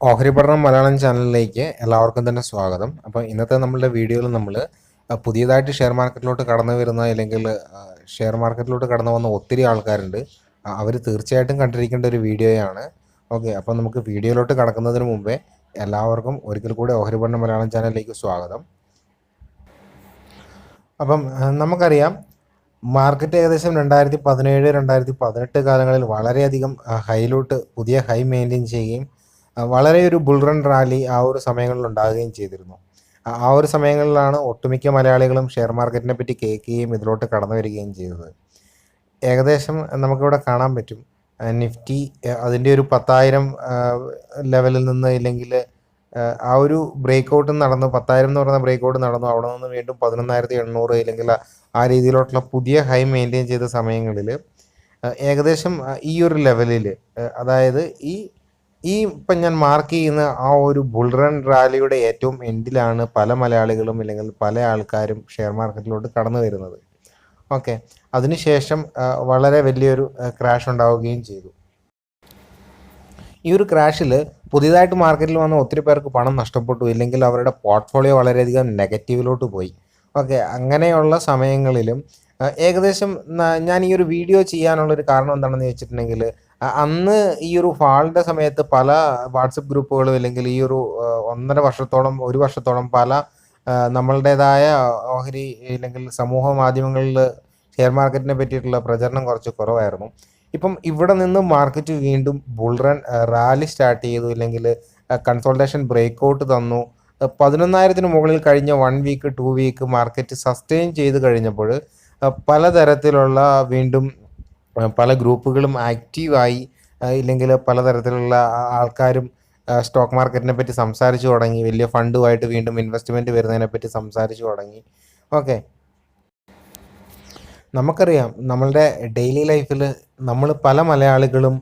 ഓഹരി പഠനം മലയാളം ചാനലിലേക്ക് എല്ലാവർക്കും തന്നെ സ്വാഗതം. അപ്പോൾ ഇന്നത്തെ നമ്മളുടെ വീഡിയോയിൽ നമ്മൾ പുതിയതായിട്ട് ഷെയർ മാർക്കറ്റിലോട്ട് കടന്നു വരുന്ന അല്ലെങ്കിൽ ഷെയർ മാർക്കറ്റിലോട്ട് കടന്നു വന്ന ഒത്തിരി ആൾക്കാരുണ്ട്. അവർ തീർച്ചയായിട്ടും കണ്ടിരിക്കേണ്ട ഒരു വീഡിയോയാണ്. ഓക്കെ അപ്പോൾ നമുക്ക് വീഡിയോയിലോട്ട് കടക്കുന്നതിന് മുമ്പേ എല്ലാവർക്കും ഒരിക്കൽ കൂടി ഓഹരി പഠനം മലയാളം ചാനലിലേക്ക് സ്വാഗതം. അപ്പം നമുക്കറിയാം മാർക്കറ്റ് ഏകദേശം രണ്ടായിരത്തി പതിനേഴ് രണ്ടായിരത്തി പതിനെട്ട് കാലങ്ങളിൽ വളരെയധികം ഹൈയിലോട്ട് പുതിയ ഹൈ മെയിന്റെയിൻ ചെയ്യുകയും വളരെ ഒരു ബുൾ റൺ റാലി ആ ഒരു സമയങ്ങളിൽ ഉണ്ടാകുകയും ചെയ്തിരുന്നു. ആ- ഒരു സമയങ്ങളിലാണ് ഒട്ടുമിക്ക മലയാളികളും ഷെയർ മാർക്കറ്റിനെ പറ്റി കേൾക്കുകയും ഇതിലോട്ട് കടന്നു വരികയും ചെയ്തത്. ഏകദേശം നമുക്കിവിടെ കാണാൻ പറ്റും. നിഫ്റ്റി അതിന്റെ ഒരു പത്തായിരം ലെവലിൽ നിന്ന് ഇല്ലെങ്കിൽ ആ ഒരു ബ്രേക്ക് ഔട്ട് നടന്നു പത്തായിരം എന്ന് പറയുന്ന ബ്രേക്ക് ഔട്ട് നടന്നു. അവിടെ നിന്ന് വീണ്ടും പതിനൊന്നായിരത്തി എണ്ണൂറ് ഇല്ലെങ്കിൽ ആ രീതിയിലോട്ടുള്ള പുതിയ ഹൈ മെയിന്റെയിൻ ചെയ്ത സമയങ്ങളിൽ ഏകദേശം ഈ ഒരു ലെവലിൽ അതായത് ഈ ഈ ഇപ്പം ഞാൻ മാർക്ക് ചെയ്യുന്ന ആ ഒരു ബുൾറൺ റാലിയുടെ ഏറ്റവും എൻഡിലാണ് പല മലയാളികളും അല്ലെങ്കിൽ പല ആൾക്കാരും ഷെയർ മാർക്കറ്റിലോട്ട് കടന്നു വരുന്നത്? ഓക്കെ അതിനുശേഷം വളരെ വലിയൊരു ക്രാഷ് ഉണ്ടാവുകയും ചെയ്തു. ഈ ഒരു ക്രാഷിൽ പുതിയതായിട്ട് മാർക്കറ്റിൽ വന്ന ഒത്തിരി പേർക്ക് പണം നഷ്ടപ്പെട്ടു. ഇല്ലെങ്കിൽ അവരുടെ പോർട്ട്ഫോളിയോ വളരെയധികം നെഗറ്റീവിലോട്ട് പോയി. ഓക്കെ അങ്ങനെയുള്ള സമയങ്ങളിലും ഏകദേശം ഞാൻ ഈ ഒരു വീഡിയോ ചെയ്യാനുള്ളൊരു കാരണം എന്താണെന്ന് വെച്ചിട്ടുണ്ടെങ്കിൽ അ- അന്ന് ഈ ഒരു ഫാളിന്റെ സമയത്ത് പല വാട്സപ്പ് ഗ്രൂപ്പുകളും അല്ലെങ്കിൽ ഈ ഒരു ഒന്നര വർഷത്തോളം ഒരു വർഷത്തോളം പല നമ്മളുടേതായ ഓഹരി അല്ലെങ്കിൽ സമൂഹ മാധ്യമങ്ങളിൽ ഷെയർ മാർക്കറ്റിനെ പറ്റിയിട്ടുള്ള പ്രചരണം കുറച്ച് കുറവായിരുന്നു. ഇപ്പം ഇവിടെ നിന്ന് മാർക്കറ്റ് വീണ്ടും ബുൾറൺ റാലി സ്റ്റാർട്ട് ചെയ്തു ഇല്ലെങ്കിൽ കൺസോൾട്ടേഷൻ ബ്രേക്ക് ഔട്ട് തന്നു പതിനൊന്നായിരത്തിന് മുകളിൽ കഴിഞ്ഞ one week two week market sustain ചെയ്ത് കഴിഞ്ഞപ്പോൾ പലതരത്തിലുള്ള വീണ്ടും പല ഗ്രൂപ്പുകളും ആക്റ്റീവായി ഇല്ലെങ്കിൽ പലതരത്തിലുള്ള ആൾക്കാരും സ്റ്റോക്ക് മാർക്കറ്റിനെ പറ്റി സംസാരിച്ചു തുടങ്ങി വലിയ ഫണ്ടുമായിട്ട് വീണ്ടും ഇൻവെസ്റ്റ്മെന്റ് വരുന്നതിനെ പറ്റി സംസാരിച്ചു തുടങ്ങി. ഓക്കെ. നമുക്കറിയാം നമ്മളുടെ ഡെയിലി ലൈഫിൽ നമ്മൾ പല മലയാളികളും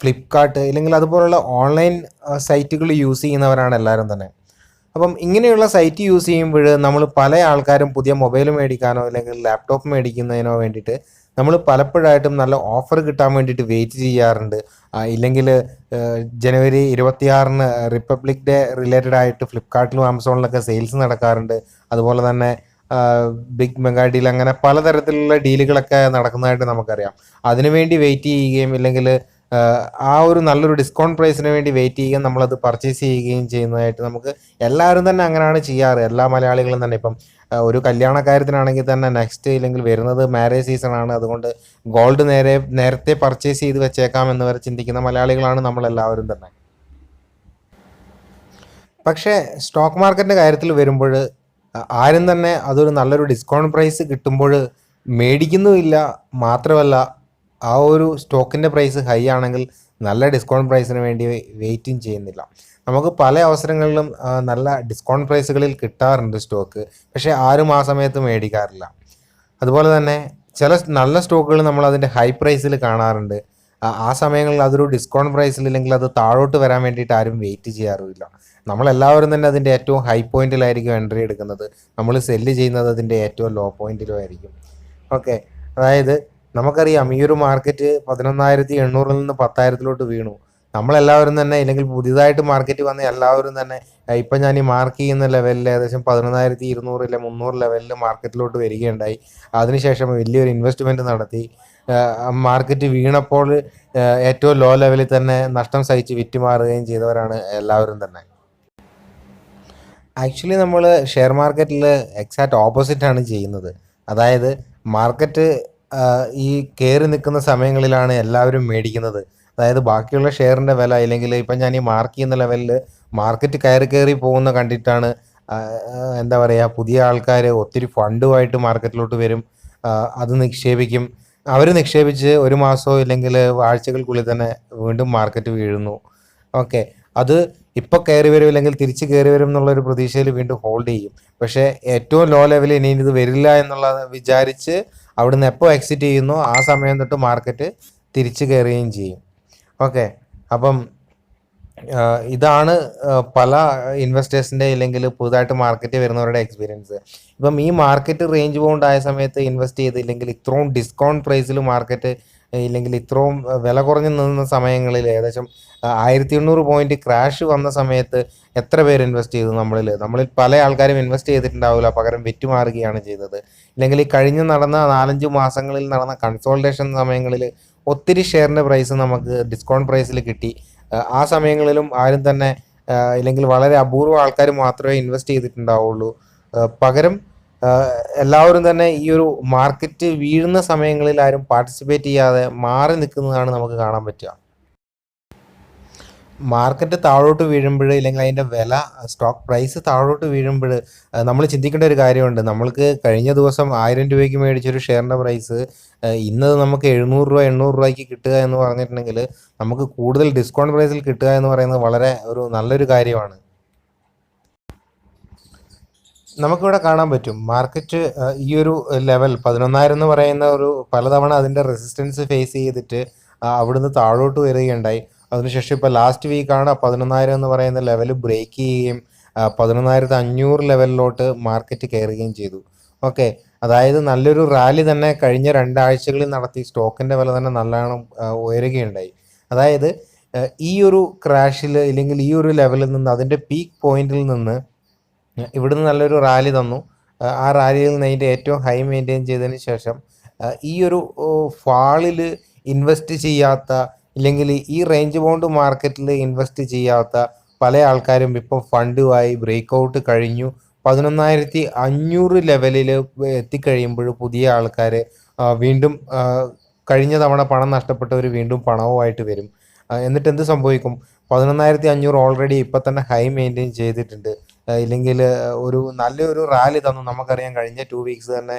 ഫ്ലിപ്കാർട്ട് ഇല്ലെങ്കിൽ അതുപോലുള്ള ഓൺലൈൻ സൈറ്റുകൾ യൂസ് ചെയ്യുന്നവരാണ് എല്ലാവരും തന്നെ. അപ്പം ഇങ്ങനെയുള്ള സൈറ്റ് യൂസ് ചെയ്യുമ്പോൾ നമ്മൾ പല ആൾക്കാരും പുതിയ മൊബൈൽ മേടിക്കാനോ അല്ലെങ്കിൽ ലാപ്ടോപ്പ് മേടിക്കുന്നതിനോ വേണ്ടിയിട്ട് നമ്മൾ പലപ്പോഴായിട്ടും നല്ല ഓഫർ കിട്ടാൻ വേണ്ടിയിട്ട് വെയിറ്റ് ചെയ്യാറുണ്ട്. ഇല്ലെങ്കിൽ ജനുവരി ഇരുപത്തിയാറിന് റിപ്പബ്ലിക് ഡേ റിലേറ്റഡ് ആയിട്ട് ഫ്ലിപ്കാർട്ടിലും ആമസോണിലൊക്കെ സെയിൽസ് നടക്കാറുണ്ട്. അതുപോലെ തന്നെ ബിഗ് മെഗാ ഡീൽ അങ്ങനെ പലതരത്തിലുള്ള ഡീലുകളൊക്കെ നടക്കുന്നതായിട്ട് നമുക്കറിയാം. അതിനുവേണ്ടി വെയിറ്റ് ചെയ്യുകയും ഇല്ലെങ്കിൽ ആ ഒരു നല്ലൊരു ഡിസ്കൗണ്ട് പ്രൈസിന് വേണ്ടി വെയിറ്റ് ചെയ്യുകയും നമ്മളത് പർച്ചേസ് ചെയ്യുകയും ചെയ്യുന്നതായിട്ട് നമുക്ക് എല്ലാവരും തന്നെ അങ്ങനെയാണ് ചെയ്യാറ്. എല്ലാ മലയാളികളും തന്നെ. ഇപ്പം ഒരു കല്യാണ കാര്യത്തിനാണെങ്കിൽ തന്നെ നെക്സ്റ്റ് ഇല്ലെങ്കിൽ വരുന്നത് മാരേജ് സീസൺ ആണ്. അതുകൊണ്ട് ഗോൾഡ് നേരെ നേരത്തെ പർച്ചേസ് ചെയ്ത് വെച്ചേക്കാം എന്ന് വരെ ചിന്തിക്കുന്ന മലയാളികളാണ് നമ്മളെല്ലാവരും തന്നെ. പക്ഷേ സ്റ്റോക്ക് മാർക്കറ്റിന്റെ കാര്യത്തിൽ വരുമ്പോൾ ആരും തന്നെ അതൊരു നല്ലൊരു ഡിസ്കൗണ്ട് പ്രൈസ് കിട്ടുമ്പോൾ മേടിക്കുന്നുമില്ല. മാത്രമല്ല ആ ഒരു സ്റ്റോക്കിന്റെ പ്രൈസ് ഹൈ ആണെങ്കിൽ നല്ല ഡിസ്കൗണ്ട് പ്രൈസിന് വേണ്ടി വെയിറ്റും ചെയ്യുന്നില്ല. നമുക്ക് പല അവസരങ്ങളിലും നല്ല ഡിസ്കൗണ്ട് പ്രൈസുകളിൽ കിട്ടാറുണ്ട് സ്റ്റോക്ക്. പക്ഷേ ആരും ആ സമയത്ത് മേടിക്കാറില്ല. അതുപോലെ തന്നെ ചില നല്ല സ്റ്റോക്കുകൾ നമ്മൾ അതിന്റെ ഹൈ പ്രൈസിൽ കാണാറുണ്ട്. ആ- സമയങ്ങളിൽ അതൊരു ഡിസ്കൗണ്ട് പ്രൈസിൽ ഇല്ലെങ്കിൽ അത് താഴോട്ട് വരാൻ വേണ്ടിയിട്ട് ആരും വെയിറ്റ് ചെയ്യാറുമില്ല. നമ്മളെല്ലാവരും തന്നെ അതിന്റെ ഏറ്റവും ഹൈ പോയിന്റിലായിരിക്കും എൻട്രി എടുക്കുന്നത്. നമ്മൾ സെല്ല് ചെയ്യുന്നത് അതിന്റെ ഏറ്റവും ലോ പോയിന്റിലും ആയിരിക്കും. ഓക്കെ. അതായത് നമുക്കറിയാം ഈ ഒരു മാർക്കറ്റ് പതിനൊന്നായിരത്തി എണ്ണൂറിൽ നിന്ന് പത്തായിരത്തിലോട്ട് വീണു. നമ്മളെല്ലാവരും തന്നെ ഇല്ലെങ്കിൽ പുതിയതായിട്ട് മാർക്കറ്റ് വന്ന എല്ലാവരും തന്നെ ഇപ്പൊ ഞാൻ ഈ മാർക്ക് ചെയ്യുന്ന ലെവലിൽ ഏകദേശം പതിനൊന്നായിരത്തി ഇരുന്നൂറിലെ മുന്നൂറ് ലെവലിൽ മാർക്കറ്റിലോട്ട് വരികയുണ്ടായി. അതിനുശേഷം വലിയൊരു ഇൻവെസ്റ്റ്മെന്റ് നടത്തി. മാർക്കറ്റ് വീണപ്പോൾ ഏറ്റവും ലോ ലെവലിൽ തന്നെ നഷ്ടം സഹിച്ച് വിറ്റുമാറുകയും ചെയ്തവരാണ് എല്ലാവരും തന്നെ. ആക്ച്വലി നമ്മൾ ഷെയർ മാർക്കറ്റിൽ എക്സാക്റ്റ് ഓപ്പോസിറ്റാണ് ചെയ്യുന്നത്. അതായത് മാർക്കറ്റ് ഈ കയറി നിൽക്കുന്ന സമയങ്ങളിലാണ് എല്ലാവരും മേടിക്കുന്നത്. അതായത് ബാക്കിയുള്ള ഷെയറിന്റെ വില ഇല്ലെങ്കിൽ ഇപ്പം ഞാൻ ഈ മാർക്ക് ചെയ്യുന്ന ലെവലിൽ മാർക്കറ്റ് കയറി കയറി പോകുന്ന കണ്ടിട്ടാണ് എന്താ പറയുക പുതിയ ആൾക്കാർ ഒത്തിരി ഫണ്ടുമായിട്ട് മാർക്കറ്റിലോട്ട് വരും. അത് നിക്ഷേപിക്കും. അവർ നിക്ഷേപിച്ച് ഒരു മാസമോ ഇല്ലെങ്കിൽ ആഴ്ചകൾക്കുള്ളിൽ തന്നെ വീണ്ടും മാർക്കറ്റ് വീഴുന്നു. ഓക്കെ. അത് ഇപ്പോൾ കയറി വരും അല്ലെങ്കിൽ തിരിച്ച് കയറി വരും എന്നുള്ളൊരു പ്രതീക്ഷയിൽ വീണ്ടും ഹോൾഡ് ചെയ്യും. പക്ഷേ ഏറ്റവും ലോ ലെവലിൽ ഇനി ഇത് വരില്ല എന്നുള്ളത് വിചാരിച്ച് അവിടുന്ന് എപ്പോൾ എക്സിറ്റ് ചെയ്യുന്നു ആ സമയം തൊട്ട് മാർക്കറ്റ് തിരിച്ചു കയറുകയും ചെയ്യും. ഓക്കെ അപ്പം ഇതാണ് പല ഇൻവെസ്റ്റേഴ്സിന്റെ ഇല്ലെങ്കിൽ പുതുതായിട്ട് മാർക്കറ്റ് വരുന്നവരുടെ എക്സ്പീരിയൻസ് ഇപ്പം ഈ മാർക്കറ്റ് റേഞ്ച് ബൗണ്ട് ആയ സമയത്ത് ഇൻവെസ്റ്റ് ചെയ്തില്ലെങ്കിൽ ഇത്രയും ഡിസ്കൗണ്ട് പ്രൈസിൽ മാർക്കറ്റ് ഇല്ലെങ്കിൽ ഇത്രയും വില കുറഞ്ഞു നിന്ന സമയങ്ങളിൽ ഏകദേശം ആയിരത്തി എണ്ണൂറ് പോയിന്റ് ക്രാഷ് വന്ന സമയത്ത് എത്ര പേര് ഇൻവെസ്റ്റ് ചെയ്തു നമ്മളിൽ നമ്മളിൽ പല ആൾക്കാരും ഇൻവെസ്റ്റ് ചെയ്തിട്ടുണ്ടാവില്ല. പകരം വിറ്റുമാറുകയാണ് ചെയ്തത്. ഇല്ലെങ്കിൽ കഴിഞ്ഞ് നടന്ന നാലഞ്ച് മാസങ്ങളിൽ നടന്ന കൺസോൾട്ടേഷൻ സമയങ്ങളിൽ ഒത്തിരി ഷെയറിന്റെ പ്രൈസ് നമുക്ക് ഡിസ്കൗണ്ട് പ്രൈസിൽ കിട്ടി. ആ, സമയങ്ങളിലും ആരും തന്നെ ഇല്ലെങ്കിൽ വളരെ അപൂർവ ആൾക്കാർ മാത്രമേ ഇൻവെസ്റ്റ് ചെയ്തിട്ടുണ്ടാവുള്ളൂ. പകരം എല്ലാവരും തന്നെ ഈ ഒരു മാർക്കറ്റ് വീഴുന്ന സമയങ്ങളിൽ ആരും പാർട്ടിസിപ്പേറ്റ് ചെയ്യാതെ മാറി നിൽക്കുന്നതാണ് നമുക്ക് കാണാൻ പറ്റുക. മാർക്കറ്റ് താഴോട്ട് വീഴുമ്പോൾ ഇല്ലെങ്കിൽ അതിന്റെ വില സ്റ്റോക്ക് പ്രൈസ് താഴോട്ട് വീഴുമ്പോൾ നമ്മൾ ചിന്തിക്കേണ്ട ഒരു കാര്യമുണ്ട്. നമ്മൾക്ക് കഴിഞ്ഞ ദിവസം ആയിരം രൂപയ്ക്ക് മേടിച്ചൊരു ഷെയറിന്റെ പ്രൈസ് ഇന്നത് നമുക്ക് എഴുന്നൂറ് രൂപ എണ്ണൂറ് രൂപയ്ക്ക് കിട്ടുക എന്ന് പറഞ്ഞിട്ടുണ്ടെങ്കിൽ നമുക്ക് കൂടുതൽ ഡിസ്കൗണ്ട് പ്രൈസിൽ കിട്ടുക എന്ന് പറയുന്നത് വളരെ ഒരു നല്ലൊരു കാര്യമാണ്. നമുക്കിവിടെ കാണാൻ പറ്റും. മാർക്കറ്റ് ഈ ഒരു ലെവൽ പതിനൊന്നായിരം എന്ന് പറയുന്ന ഒരു പലതവണ അതിന്റെ റെസിസ്റ്റൻസ് ഫേസ് ചെയ്തിട്ട് അവിടുന്ന് താഴോട്ട് വരികയുണ്ടായി. അതിനുശേഷം ഇപ്പോൾ ലാസ്റ്റ് വീക്കാണ് പതിനൊന്നായിരം എന്ന് പറയുന്ന ലെവൽ ബ്രേക്ക് ചെയ്യുകയും പതിനൊന്നായിരത്തി അഞ്ഞൂറ് ലെവലിലോട്ട് മാർക്കറ്റ് കയറുകയും ചെയ്തു. ഓക്കെ അതായത് നല്ലൊരു റാലി തന്നെ കഴിഞ്ഞ രണ്ടാഴ്ചകളിൽ നടത്തി സ്റ്റോക്കിന്റെ വില തന്നെ നല്ലോണം ഉയരുകയുണ്ടായി. അതായത് ഈ ഒരു ക്രാഷിൽ ഇല്ലെങ്കിൽ ഈ ഒരു ലെവലിൽ നിന്ന് അതിന്റെ പീക്ക് പോയിന്റിൽ നിന്ന് ഇവിടുന്ന് നല്ലൊരു റാലി തന്നു. ആ, റാലിയിൽ നിന്ന് അതിന്റെ ഏറ്റവും ഹൈ മെയിന്റെയിൻ ചെയ്തതിന് ശേഷം ഈ ഒരു ഫാളിൽ ഇൻവെസ്റ്റ് ചെയ്യാത്ത ഇല്ലെങ്കിൽ ഈ റേഞ്ച് ബോണ്ട് മാർക്കറ്റിൽ ഇൻവെസ്റ്റ് ചെയ്യാത്ത പല ആൾക്കാരും ഇപ്പോൾ ഫണ്ടുമായി ബ്രേക്ക് ഔട്ട് കഴിഞ്ഞു. പതിനൊന്നായിരത്തി അഞ്ഞൂറ് ലെവലിൽ എത്തിക്കഴിയുമ്പോൾ പുതിയ ആൾക്കാർ വീണ്ടും കഴിഞ്ഞ തവണ പണം നഷ്ടപ്പെട്ടവർ വീണ്ടും പണവുമായിട്ട് വരും. എന്നിട്ട് എന്ത് സംഭവിക്കും? പതിനൊന്നായിരത്തി അഞ്ഞൂറ് ഓൾറെഡി ഇപ്പം തന്നെ ഹൈ മെയിന്റെയിൻ ചെയ്തിട്ടുണ്ട്. ഇല്ലെങ്കിൽ ഒരു നല്ലൊരു റാലി തന്നു. നമുക്കറിയാം കഴിഞ്ഞ ടു വീക്സ് തന്നെ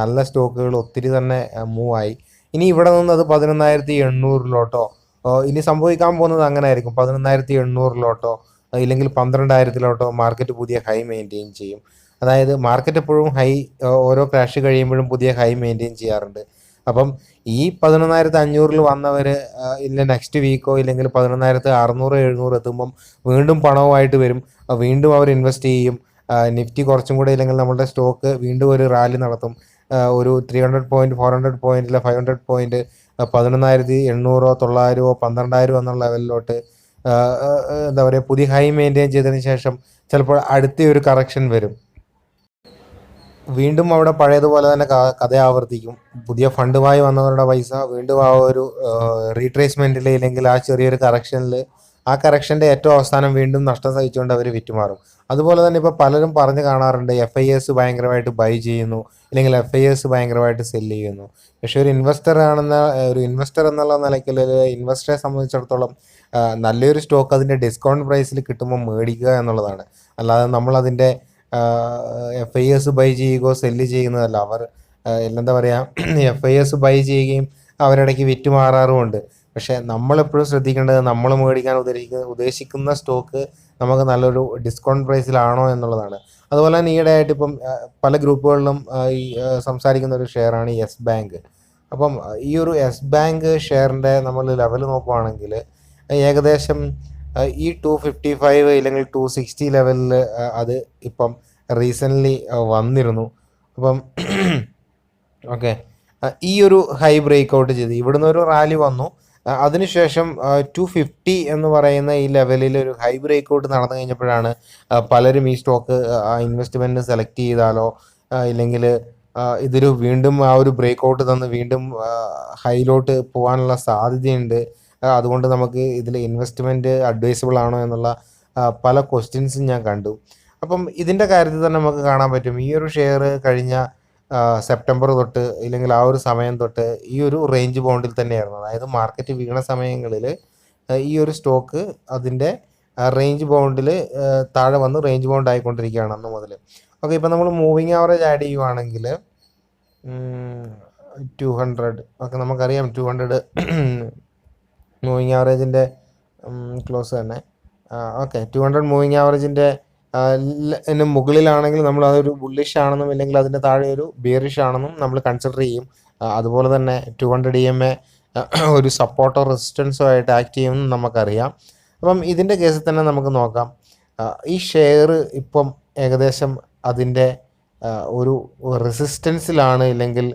നല്ല സ്റ്റോക്കുകൾ ഒത്തിരി തന്നെ മൂവായി ഇനി ഇവിടെ നിന്ന് അത് പതിനൊന്നായിരത്തി എണ്ണൂറിലോട്ടോ. ഇനി സംഭവിക്കാൻ പോകുന്നത് അങ്ങനെ ആയിരിക്കും പതിനൊന്നായിരത്തി എണ്ണൂറിലോട്ടോ ഇല്ലെങ്കിൽ പന്ത്രണ്ടായിരത്തിലോട്ടോ മാർക്കറ്റ് പുതിയ ഹൈ മെയിന്റെയിൻ ചെയ്യും. അതായത് മാർക്കറ്റ് എപ്പോഴും ഹൈ ഓരോ ക്രാഷ് കഴിയുമ്പോഴും പുതിയ ഹൈ മെയിന്റെയിൻ ചെയ്യാറുണ്ട്. അപ്പം ഈ പതിനൊന്നായിരത്തി അഞ്ഞൂറിൽ വന്നവർ ഇല്ല നെക്സ്റ്റ് വീക്കോ ഇല്ലെങ്കിൽ പതിനൊന്നായിരത്തി അറുന്നൂറ് എഴുന്നൂറ് എത്തുമ്പം വീണ്ടും പണവുമായിട്ട് വരും. വീണ്ടും അവർ ഇൻവെസ്റ്റ് ചെയ്യും. നിഫ്റ്റി കുറച്ചും കൂടെ ഇല്ലെങ്കിൽ നമ്മളുടെ സ്റ്റോക്ക് വീണ്ടും ഒരു റാലി നടത്തും. ഒരു three hundred point four hundred പോയിന്റിലെ ഫൈവ് ഹൺഡ്രഡ് പോയിന്റ് പതിനൊന്നായിരത്തി എണ്ണൂറോ തൊള്ളായിരമോ പന്ത്രണ്ടായിരമോ എന്നുള്ള ലെവലിലോട്ട് എന്താ പറയുക പുതിയ ഹൈ മെയിന്റെയിൻ ചെയ്തതിന് ശേഷം ചിലപ്പോൾ അടുത്ത ഒരു കറക്ഷൻ വരും. വീണ്ടും അവിടെ പഴയതുപോലെ തന്നെ കഥ ആവർത്തിക്കും. പുതിയ ഫണ്ടുമായി വന്നവരുടെ പൈസ വീണ്ടും ആ ഒരു റീട്രേസ്മെന്റിൽ ഇല്ലെങ്കിൽ ആ ചെറിയൊരു കറക്ഷനിൽ ആ കറക്ഷന്റെ ഏറ്റവും അവസാനം വീണ്ടും നഷ്ടം സഹിച്ചുകൊണ്ട് അവർ വിറ്റുമാറും. അതുപോലെ തന്നെ ഇപ്പോൾ പലരും പറഞ്ഞു കാണാറുണ്ട് എഫ് ഐ എസ് ഭയങ്കരമായിട്ട് ബൈ ചെയ്യുന്നു അല്ലെങ്കിൽ എഫ് ഐ എസ് ഭയങ്കരമായിട്ട് സെല്ല് ചെയ്യുന്നു. പക്ഷേ ഒരു ഇൻവെസ്റ്റർ ആണെന്ന ഒരു ഇൻവെസ്റ്റർ എന്നുള്ള നിലയ്ക്ക് ഇൻവെസ്റ്ററെ സംബന്ധിച്ചിടത്തോളം നല്ലൊരു സ്റ്റോക്ക് അതിന്റെ ഡിസ്കൗണ്ട് പ്രൈസിൽ കിട്ടുമ്പോൾ മേടിക്കുക എന്നുള്ളതാണ്. അല്ലാതെ നമ്മളതിന്റെ എഫ് ഐ എസ് ബൈ ചെയ്യുകയോ സെല്ല് ചെയ്യുന്നതല്ല. അവർ എന്താ പറയുക എഫ് ഐ എസ് ബൈ ചെയ്യുകയും അവരിടയ്ക്ക് വിറ്റ് മാറാറുമുണ്ട് പക്ഷേ നമ്മളെപ്പോഴും ശ്രദ്ധിക്കേണ്ടത് നമ്മൾ മേടിക്കാൻ ഉദ്ദേശിക്കുന്ന ഉദ്ദേശിക്കുന്ന സ്റ്റോക്ക് നമുക്ക് നല്ലൊരു ഡിസ്കൗണ്ട് പ്രൈസിലാണോ എന്നുള്ളതാണ്. അതുപോലെ തന്നെ ഈയിടെയായിട്ട് ഇപ്പം പല ഗ്രൂപ്പുകളിലും ഈ സംസാരിക്കുന്ന ഒരു ഷെയറാണ് യെസ് ബാങ്ക്. അപ്പം ഈ ഒരു യെസ് ബാങ്ക് ഷെയറിന്റെ നമ്മൾ ലെവൽ നോക്കുവാണെങ്കിൽ ഏകദേശം ഈ ടു ഫിഫ്റ്റി ഫൈവ് ഇല്ലെങ്കിൽ ടു സിക്സ്റ്റി ലെവലിൽ അത് ഇപ്പം റീസെന്റ്ലി വന്നിരുന്നു. അപ്പം ഓക്കെ ഈ ഒരു ഹൈ ബ്രേക്ക് ഔട്ട് ചെയ്ത് ഇവിടുന്ന് ഒരു റാലി വന്നു. അതിനുശേഷം ടു ഫിഫ്റ്റി എന്ന് പറയുന്ന ഈ ലെവലിൽ ഒരു ഹൈ ബ്രേക്ക് ഔട്ട് നടന്നു കഴിഞ്ഞപ്പോഴാണ് പലരും ഈ സ്റ്റോക്ക് ഇൻവെസ്റ്റ്മെന്റ് സെലക്ട് ചെയ്താലോ ഇല്ലെങ്കിൽ ഇതൊരു വീണ്ടും ആ ഒരു ബ്രേക്ക് ഔട്ട് തന്ന് വീണ്ടും ഹൈയിലോട്ട് പോകാനുള്ള സാധ്യതയുണ്ട്. അതുകൊണ്ട് നമുക്ക് ഇതിൽ ഇൻവെസ്റ്റ്മെന്റ് അഡ്വൈസബിൾ ആണോ എന്നുള്ള പല ക്വസ്റ്റ്യൻസും ഞാൻ കണ്ടു. അപ്പം ഇതിന്റെ കാര്യത്തിൽ തന്നെ നമുക്ക് കാണാൻ പറ്റും. ഈ ഒരു ഷെയർ കഴിഞ്ഞ സെപ്റ്റംബർ തൊട്ട് ഇല്ലെങ്കിൽ ആ ഒരു സമയം തൊട്ട് ഈ ഒരു റേഞ്ച് ബൗണ്ടിൽ തന്നെയായിരുന്നു. അതായത് മാർക്കറ്റ് വീണ സമയങ്ങളിൽ ഈ ഒരു സ്റ്റോക്ക് അതിന്റെ റേഞ്ച് ബോണ്ടിൽ താഴെ വന്ന് റേഞ്ച് ബൗണ്ട് ആയിക്കൊണ്ടിരിക്കുകയാണ് അന്ന് മുതൽ. ഓക്കെ ഇപ്പം നമ്മൾ മൂവിങ് ആവറേജ് ആഡ് ചെയ്യുവാണെങ്കിൽ ടു ഹൺഡ്രഡ് ഓക്കെ നമുക്കറിയാം ടു ഹൺഡ്രഡ് മൂവിങ് ആവറേജിന്റെ ക്ലോസ് തന്നെ. ഓക്കെ ടു ഹൺഡ്രഡ് മൂവിങ് ആവറേജിന്റെ മുകളിലാണെങ്കിൽ നമ്മൾ അതൊരു ബുള്ളിഷ് ആണെന്നും അല്ലെങ്കിൽ അതിന്റെ താഴെ ഒരു ബിയറിഷ് ആണെന്നും നമ്മൾ കൺസിഡർ ചെയ്യും. അതുപോലെ തന്നെ two hundred E M A ഒരു സപ്പോർട്ടോ റെസിസ്റ്റൻസോ ആയിട്ട് ആക്ട് ചെയ്യുമെന്ന് നമുക്കറിയാം. അപ്പം ഇതിന്റെ കേസിൽ തന്നെ നമുക്ക് നോക്കാം. ഈ ഷെയർ ഇപ്പം ഏകദേശം അതിന്റെ ഒരു റെസിസ്റ്റൻസിലാണ് ഇല്ലെങ്കിൽ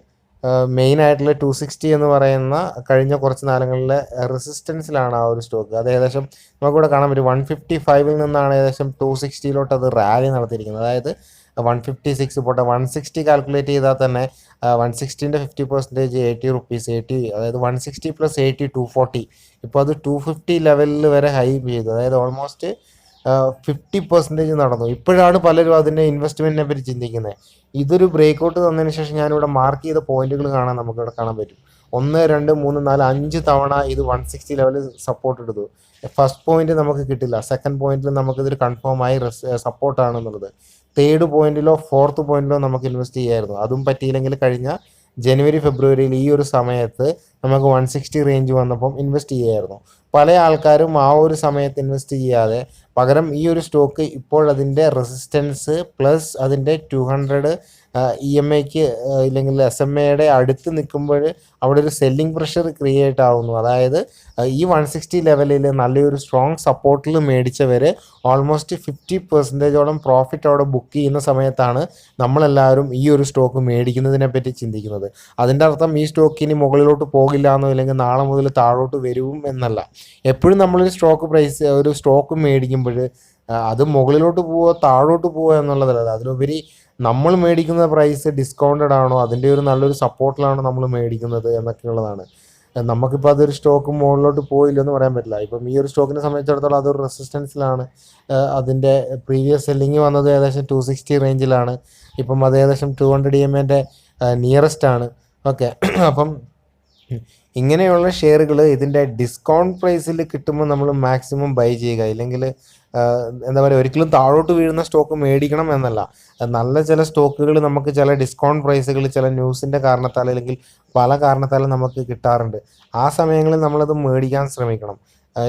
മെയിൻ ആയിട്ടുള്ള ടു സിക്സ്റ്റി എന്ന് പറയുന്ന കഴിഞ്ഞ കുറച്ച് നാളുകളിലെ റെസിസ്റ്റൻസിലാണ് ആ ഒരു സ്റ്റോക്ക് അത് ഏകദേശം നമുക്കിവിടെ കാണാൻ പറ്റും. വൺ ഫിഫ്റ്റി ഫൈവിൽ നിന്നാണ് ഏകദേശം ടു സിക്സ്റ്റിയിലോട്ട് അത് റാലി നടത്തിയിരിക്കുന്നത്. അതായത് വൺ ഫിഫ്റ്റി സിക്സ് പോട്ടെ വൺ സിക്സ്റ്റി കാൽക്കുലേറ്റ് ചെയ്താൽ തന്നെ one സിക്സ്റ്റീന്റെ fifty percentage eighty rupees eighty അതായത് one sixty plus eighty two forty ഇപ്പോൾ അത് ടു ഫിഫ്റ്റി ലെവലിൽ വരെ ഹൈ ചെയ്തു. അതായത് ഓൾമോസ്റ്റ് ഫിഫ്റ്റി പെർസെന്റേജ് നടന്നു. ഇപ്പോഴാണ് പലരും അതിന്റെ ഇൻവെസ്റ്റ്മെന്റിനെ പറ്റി ചിന്തിക്കുന്നത്. ഇതൊരു ബ്രേക്ക് ഔട്ട് തന്നതിന് ശേഷം ഞാനിവിടെ മാർക്ക് ചെയ്ത പോയിന്റുകൾ കാണാൻ നമുക്ക് ഇവിടെ കാണാൻ പറ്റും. ഒന്ന് രണ്ട് മൂന്ന് നാല് അഞ്ച് തവണ ഇത് വൺ സിക്സ്റ്റി ലെവലിൽ സപ്പോർട്ട് എടുത്തു ഫസ്റ്റ് പോയിന്റ് നമുക്ക് കിട്ടില്ല. സെക്കൻഡ് പോയിന്റിൽ നമുക്കിതൊരു കൺഫേം ആയി സപ്പോർട്ട് ആണെന്നുള്ളത്. തേർഡ് പോയിന്റിലോ ഫോർത്ത് പോയിന്റിലോ നമുക്ക് ഇൻവെസ്റ്റ് ചെയ്യായിരുന്നു. അതും പറ്റിയില്ലെങ്കിൽ കഴിഞ്ഞ ജനുവരി ഫെബ്രുവരിയിൽ ഈ ഒരു സമയത്ത് നമുക്ക് വൺ സിക്സ്റ്റി റേഞ്ച് വന്നപ്പം ഇൻവെസ്റ്റ് ചെയ്യായിരുന്നു. പല ആൾക്കാരും ആ ഒരു സമയത്ത് ഇൻവെസ്റ്റ് ചെയ്യാതെ പകരം ഈ ഒരു സ്റ്റോക്ക് ഇപ്പോൾ അതിന്റെ റെസിസ്റ്റൻസ് പ്ലസ് അതിന്റെ ടു ഹൺഡ്രഡ് ഇ എം ഐക്ക് ഇല്ലെങ്കിൽ എസ് എം എയുടെ അടുത്ത് നിൽക്കുമ്പോൾ അവിടെ ഒരു സെല്ലിംഗ് പ്രഷർ ക്രിയേറ്റ് ആവുന്നു. അതായത് ഈ വൺ സിക്സ്റ്റി ലെവലിൽ നല്ലൊരു സ്ട്രോങ് സപ്പോർട്ടിൽ മേടിച്ചവർ ഓൾമോസ്റ്റ് ഫിഫ്റ്റി പെർസെന്റേജോളം പ്രോഫിറ്റ് അവിടെ ബുക്ക് ചെയ്യുന്ന സമയത്താണ് നമ്മളെല്ലാവരും ഈ ഒരു സ്റ്റോക്ക് മേടിക്കുന്നതിനെ പറ്റി ചിന്തിക്കുന്നത്. അതിന്റെ അർത്ഥം ഈ സ്റ്റോക്ക് ഇനി മുകളിലോട്ട് പോകില്ല എന്നോ അല്ലെങ്കിൽ നാളെ മുതൽ താഴോട്ട് വരും എന്നല്ല. എപ്പോഴും നമ്മളൊരു സ്റ്റോക്ക് പ്രൈസ് ഒരു സ്റ്റോക്ക് മേടിക്കുമ്പോൾ അത് മുകളിലോട്ട് പോവോ താഴോട്ട് പോവോ എന്നുള്ളതല്ല. അതിലുപരി നമ്മൾ മേടിക്കുന്ന പ്രൈസ് ഡിസ്കൗണ്ടഡ് ആണോ അതിന്റെ ഒരു നല്ലൊരു സപ്പോർട്ടിലാണോ നമ്മൾ മേടിക്കുന്നത് എന്നൊക്കെയുള്ളതാണ്. നമുക്കിപ്പോൾ അതൊരു സ്റ്റോക്ക് മുകളിലോട്ട് പോയില്ലെന്ന് പറയാൻ പറ്റില്ല. ഇപ്പം ഈ ഒരു സ്റ്റോക്കിനെ സംബന്ധിച്ചിടത്തോളം അതൊരു റെസിസ്റ്റൻസിലാണ് അതിന്റെ പ്രീവിയസ് സെല്ലിങ് വന്നത് ഏകദേശം ടു സിക്സ്റ്റി റേഞ്ചിലാണ് ഇപ്പം അത് ഏകദേശം ടു ഹൺഡ്രഡ് ഇ എന്റെ നിയറസ്റ്റ് ആണ്. ഓക്കെ. അപ്പം ഇങ്ങനെയുള്ള ഷെയറുകൾ ഇതിന്റെ ഡിസ്കൗണ്ട് പ്രൈസിൽ കിട്ടുമ്പോൾ നമ്മൾ മാക്സിമം ബൈ ചെയ്യുക. ഇല്ലെങ്കിൽ എന്താ പറയുക ഒരിക്കലും താഴോട്ട് വീഴുന്ന സ്റ്റോക്ക് മേടിക്കണം എന്നല്ല. നല്ല ചില സ്റ്റോക്കുകൾ നമുക്ക് ചില ഡിസ്കൗണ്ട് പ്രൈസുകൾ ചില ന്യൂസിന്റെ കാരണത്താൽ അല്ലെങ്കിൽ പല കാരണത്താലും നമുക്ക് കിട്ടാറുണ്ട്. ആ സമയങ്ങളിൽ നമ്മളത് മേടിക്കാൻ ശ്രമിക്കണം.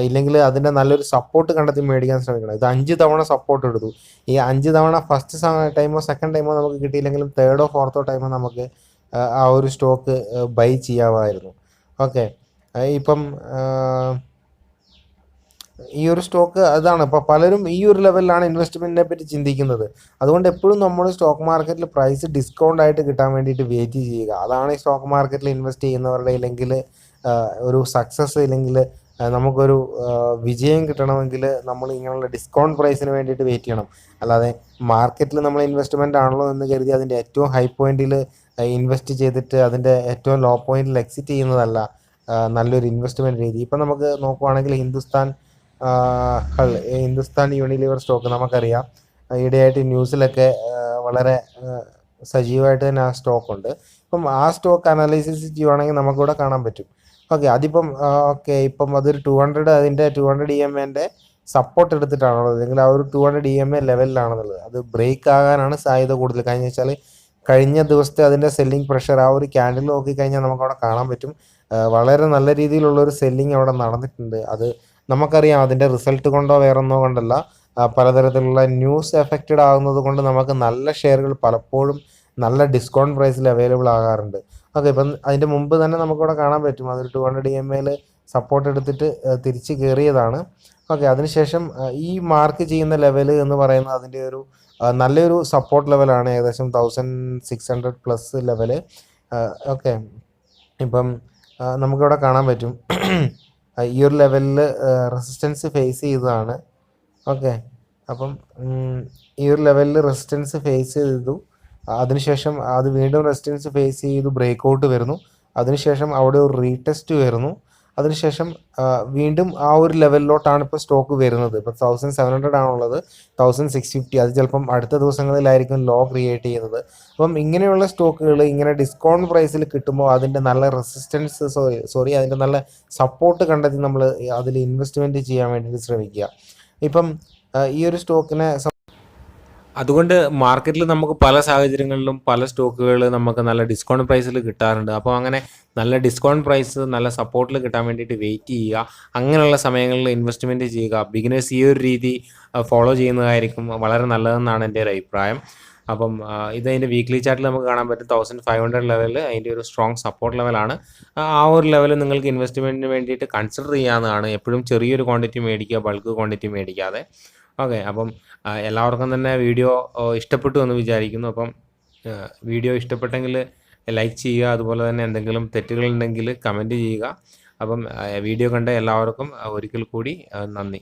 ഇല്ലെങ്കിൽ അതിന്റെ നല്ലൊരു സപ്പോർട്ട് കണ്ടെത്തി മേടിക്കാൻ ശ്രമിക്കണം. ഇത് അഞ്ച് തവണ സപ്പോർട്ട് എടുത്തു ഈ അഞ്ച് തവണ ഫസ്റ്റ് ടൈമോ സെക്കൻഡ് ടൈമോ നമുക്ക് കിട്ടിയില്ലെങ്കിലും തേർഡോ ഫോർത്തോ ടൈമോ നമുക്ക് ആ, ഒരു സ്റ്റോക്ക് ബൈ ചെയ്യാമായിരുന്നു. ഓക്കെ ഇപ്പം ഈ ഒരു സ്റ്റോക്ക് അതാണ്. ഇപ്പോൾ പലരും ഈ ഒരു ലെവലിലാണ് ഇൻവെസ്റ്റ്മെന്റിനെ പറ്റി ചിന്തിക്കുന്നത്. അതുകൊണ്ട് എപ്പോഴും നമ്മൾ സ്റ്റോക്ക് മാർക്കറ്റിൽ പ്രൈസ് ഡിസ്കൗണ്ട് ആയിട്ട് കിട്ടാൻ വേണ്ടിയിട്ട് വെയിറ്റ് ചെയ്യുക. അതാണ് ഈ സ്റ്റോക്ക് മാർക്കറ്റിൽ ഇൻവെസ്റ്റ് ചെയ്യുന്നവരുടെ ഇല്ലെങ്കിൽ ഒരു സക്സസ് ഇല്ലെങ്കിൽ നമുക്കൊരു വിജയം കിട്ടണമെങ്കിൽ നമ്മൾ ഇങ്ങനെയുള്ള ഡിസ്കൗണ്ട് പ്രൈസിന് വേണ്ടിയിട്ട് വെയിറ്റ് ചെയ്യണം. അല്ലാതെ മാർക്കറ്റിൽ നമ്മൾ ഇൻവെസ്റ്റ്മെന്റ് ആണല്ലോ എന്ന് കരുതി അതിന്റെ ഏറ്റവും ഹൈ പോയിന്റിൽ ഇൻവെസ്റ്റ് ചെയ്തിട്ട് അതിന്റെ ഏറ്റവും ലോ പോയിന്റിൽ എക്സിറ്റ് ചെയ്യുന്നതല്ല നല്ലൊരു ഇൻവെസ്റ്റ്മെന്റ് രീതി. ഇപ്പം നമുക്ക് നോക്കുവാണെങ്കിൽ ഹിന്ദുസ്ഥാൻ ഹിന്ദുസ്ഥാൻ യൂണിലിവർ സ്റ്റോക്ക് നമുക്കറിയാം. ഈയിടെയായിട്ട് ന്യൂസിലൊക്കെ വളരെ സജീവമായിട്ട് തന്നെ ആ സ്റ്റോക്കുണ്ട് ഇപ്പം ആ സ്റ്റോക്ക് അനാലിസിസ് ചെയ്യുവാണെങ്കിൽ നമുക്കിവിടെ കാണാൻ പറ്റും. ഓക്കെ അതിപ്പം ഓക്കെ ഇപ്പം അതൊരു ടു ഹൺഡ്രഡ് അതിന്റെ ടു ഹൺഡ്രഡ് ഇ എം എന്റെ സപ്പോർട്ട് എടുത്തിട്ടാണുള്ളത്. അല്ലെങ്കിൽ ആ ഒരു two hundred E M A ലെവലിലാണെന്നുള്ളത് അത് ബ്രേക്ക് ആകാനാണ് സാധ്യത കൂടുതൽ. കാരണം വെച്ചാൽ കഴിഞ്ഞ ദിവസത്തെ അതിന്റെ സെല്ലിംഗ് പ്രഷർ ആ ഒരു ക്യാൻഡിൽ നോക്കിക്കഴിഞ്ഞാൽ നമുക്കവിടെ കാണാൻ പറ്റും. വളരെ നല്ല രീതിയിലുള്ള ഒരു സെല്ലിംഗ് അവിടെ നടന്നിട്ടുണ്ട്. അത് നമുക്കറിയാം അതിന്റെ റിസൾട്ട് കൊണ്ടോ വേറൊന്നോ കൊണ്ടല്ല. പലതരത്തിലുള്ള ന്യൂസ് എഫക്റ്റഡ് ആകുന്നത് കൊണ്ട് നമുക്ക് നല്ല ഷെയറുകൾ പലപ്പോഴും നല്ല ഡിസ്കൗണ്ട് പ്രൈസിൽ അവൈലബിൾ ആകാറുണ്ട്. ഓക്കെ ഇപ്പം അതിന്റെ മുമ്പ് തന്നെ നമുക്കിവിടെ കാണാൻ പറ്റും. അതൊരു ടു ഹൺഡ്രഡ് ഇ എം എയിൽ സപ്പോർട്ട് എടുത്തിട്ട് തിരിച്ച് കയറിയതാണ് ഓക്കെ അതിനുശേഷം ഈ മാർക്ക് ചെയ്യുന്ന ലെവൽ എന്ന് പറയുന്നത് അതിന്റെ ഒരു നല്ലൊരു സപ്പോർട്ട് ലെവലാണ് ഏകദേശം thousand six hundred plus level okay ഇപ്പം നമുക്കിവിടെ കാണാൻ പറ്റും. ഈ ഒരു ലെവലിൽ റെസിസ്റ്റൻസ് ഫേസ് ചെയ്തതാണ്. ഓക്കെ അപ്പം ഈ ഒരു ലെവലിൽ റെസിസ്റ്റൻസ് ഫേസ് ചെയ്തു. അതിനുശേഷം അത് വീണ്ടും റെസിസ്റ്റൻസ് ഫേസ് ചെയ്തു ബ്രേക്ക് ഔട്ട് വരുന്നു. അതിനുശേഷം അവിടെ ഒരു റീടെസ്റ്റ് വരുന്നു. അതിനുശേഷം വീണ്ടും ആ ഒരു ലെവലിലോട്ടാണ് ഇപ്പോൾ സ്റ്റോക്ക് വരുന്നത്. ഇപ്പോൾ തൗസൻഡ് സെവൻ ഹൺഡ്രഡ് ആണുള്ളത്. തൗസൻഡ് സിക്സ് ഫിഫ്റ്റി അത് ചിലപ്പം അടുത്ത ദിവസങ്ങളിലായിരിക്കും ലോ ക്രിയേറ്റ് ചെയ്യുന്നത്. അപ്പം ഇങ്ങനെയുള്ള സ്റ്റോക്കുകൾ ഇങ്ങനെ ഡിസ്കൗണ്ട് പ്രൈസിൽ കിട്ടുമ്പോൾ അതിന്റെ നല്ല റെസിസ്റ്റൻസ് സോറി സോറി അതിന്റെ നല്ല സപ്പോർട്ട് കണ്ടെത്തി നമ്മൾ അതിൽ ഇൻവെസ്റ്റ്മെന്റ് ചെയ്യാൻ വേണ്ടിയിട്ട് ശ്രമിക്കുക. ഇപ്പം ഈ ഒരു സ്റ്റോക്കിനെ അതുകൊണ്ട് മാർക്കറ്റിൽ നമുക്ക് പല സാഹചര്യങ്ങളിലും പല സ്റ്റോക്കുകൾ നമുക്ക് നല്ല ഡിസ്കൗണ്ട് പ്രൈസിൽ കിട്ടാറുണ്ട്. അപ്പോൾ അങ്ങനെ നല്ല ഡിസ്കൗണ്ട് പ്രൈസ് നല്ല സപ്പോർട്ടിൽ കിട്ടാൻ വേണ്ടിയിട്ട് വെയിറ്റ് ചെയ്യുക. അങ്ങനെയുള്ള സമയങ്ങളിൽ ഇൻവെസ്റ്റ്മെന്റ് ചെയ്യുക. ബിഗിനേഴ്സ് ഈ ഒരു രീതി ഫോളോ ചെയ്യുന്നതായിരിക്കും വളരെ നല്ലതെന്നാണ് എന്റെ ഒരു അഭിപ്രായം. അപ്പം ഇത് അതിന്റെ വീക്ക്ലി ചാർട്ടിൽ നമുക്ക് കാണാൻ പറ്റും. തൗസൻഡ് ഫൈവ് ഹൺഡ്രഡ് ലെവലിൽ അതിന്റെ ഒരു സ്ട്രോങ് സപ്പോർട്ട് ലെവലാണ് ആ ഒരു ലെവൽ നിങ്ങൾക്ക് ഇൻവെസ്റ്റ്മെന്റിന് വേണ്ടിയിട്ട് കൺസിഡർ ചെയ്യാവുന്നതാണ്. എപ്പോഴും ചെറിയൊരു ക്വാണ്ടിറ്റി മേടിക്കുക ബൾക്ക് ക്വാണ്ടിറ്റി മേടിക്കാതെ. ഓക്കെ അപ്പം എല്ലാവർക്കും തന്നെ വീഡിയോ ഇഷ്ടപ്പെട്ടു എന്ന് വിചാരിക്കുന്നു. അപ്പം വീഡിയോ ഇഷ്ടപ്പെട്ടെങ്കിൽ ലൈക്ക് ചെയ്യുക അതുപോലെ തന്നെ എന്തെങ്കിലും തെറ്റുകളുണ്ടെങ്കിൽ കമന്റ് ചെയ്യുക. അപ്പം വീഡിയോ കണ്ട എല്ലാവർക്കും ഒരിക്കൽ കൂടി നന്ദി.